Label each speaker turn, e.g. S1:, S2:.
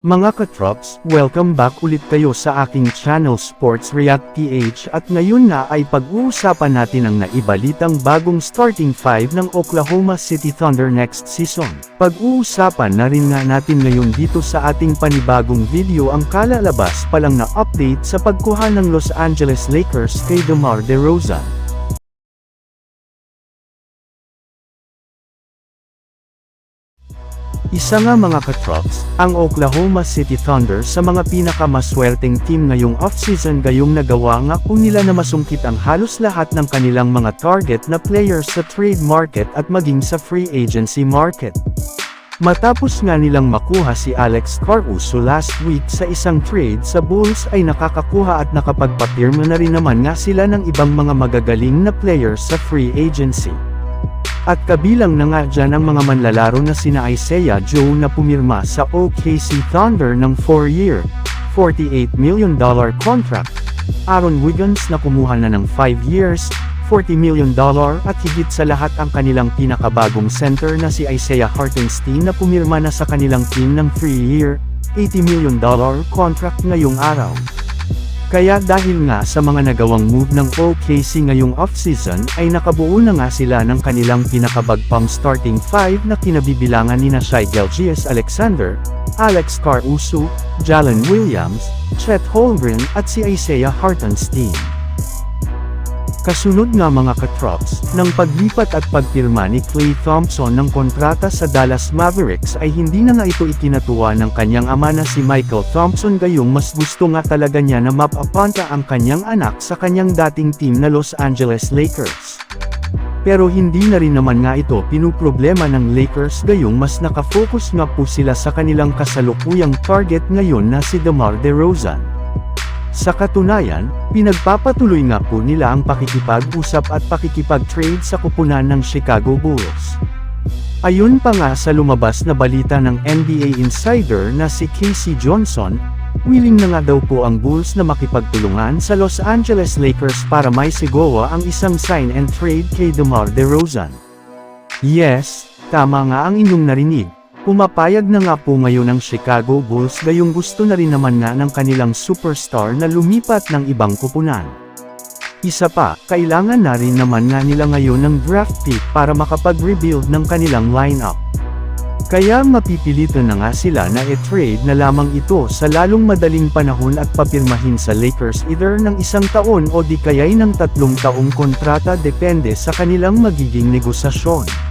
S1: Mga katrops, welcome back ulit kayo sa aking channel Sports React PH at ngayon na ay pag-uusapan natin ang naibalitang bagong starting 5 ng Oklahoma City Thunder next season. Pag-uusapan na rin nga natin ngayon dito sa ating panibagong video ang kalalabas pa lang na update sa pagkuha ng Los Angeles Lakers kay DeMar DeRozan. Isa nga mga katrops, ang Oklahoma City Thunder sa mga pinakamaswerteng team ngayong offseason gayong nagawa nga po nila na masungkit ang halos lahat ng kanilang mga target na players sa trade market at maging sa free agency market. Matapos nga nilang makuha si Alex Caruso last week sa isang trade sa Bulls ay nakakakuha at nakapagpapirma na rin naman nga sila ng ibang mga magagaling na players sa free agency. At kabilang na nga dyan ang mga manlalaro na sina Isaiah Joe na pumirma sa OKC Thunder ng 4-year, $48 million contract. Aaron Wiggins na kumuha na ng 5 years, $40 million at higit sa lahat ang kanilang pinakabagong center na si Isaiah Hartenstein na pumirma na sa kanilang team ng 3-year, $80 million contract ngayong araw. Kaya dahil nga sa mga nagawang move ng OKC ngayong offseason ay nakabuo na nga sila ng kanilang pinakabagpang starting 5 na kinabibilangan ni na Shai Gilgeous Alexander, Alex Caruso, Jalen Williams, Chet Holmgren at si Isaiah Hartenstein. Kasunod nga mga katrops, ng paglipat at pagpirma ni Klay Thompson ng kontrata sa Dallas Mavericks ay hindi na nga ito ikinatuwa ng kanyang ama na si Michael Thompson gayong mas gusto nga talaga niya na mapapunta ang kanyang anak sa kanyang dating team na Los Angeles Lakers. Pero hindi na rin naman nga ito pinuproblema ng Lakers gayong mas nakafocus nga po sila sa kanilang kasalukuyang target ngayon na si DeMar DeRozan. Sa katunayan, pinagpapatuloy nga po nila ang pakikipag-usap at pakikipag-trade sa kupunan ng Chicago Bulls. Ayon pa nga sa lumabas na balita ng NBA insider na si Casey Johnson, willing na nga daw po ang Bulls na makipagtulungan sa Los Angeles Lakers para may sigawa ang isang sign and trade kay DeMar DeRozan. Yes, tama nga ang inyong narinig. Pumapayag na nga po ngayon ang Chicago Bulls gayong gusto na rin naman nga ng kanilang superstar na lumipat ng ibang kupunan. Isa pa, kailangan na rin naman nga nila ngayon ng draft pick para makapag-rebuild ng kanilang lineup. Kaya mapipilitan na nga sila na i-trade na lamang ito sa lalong madaling panahon at papirmahin sa Lakers either ng isang taon o di kaya'y ng tatlong taong kontrata depende sa kanilang magiging negosasyon.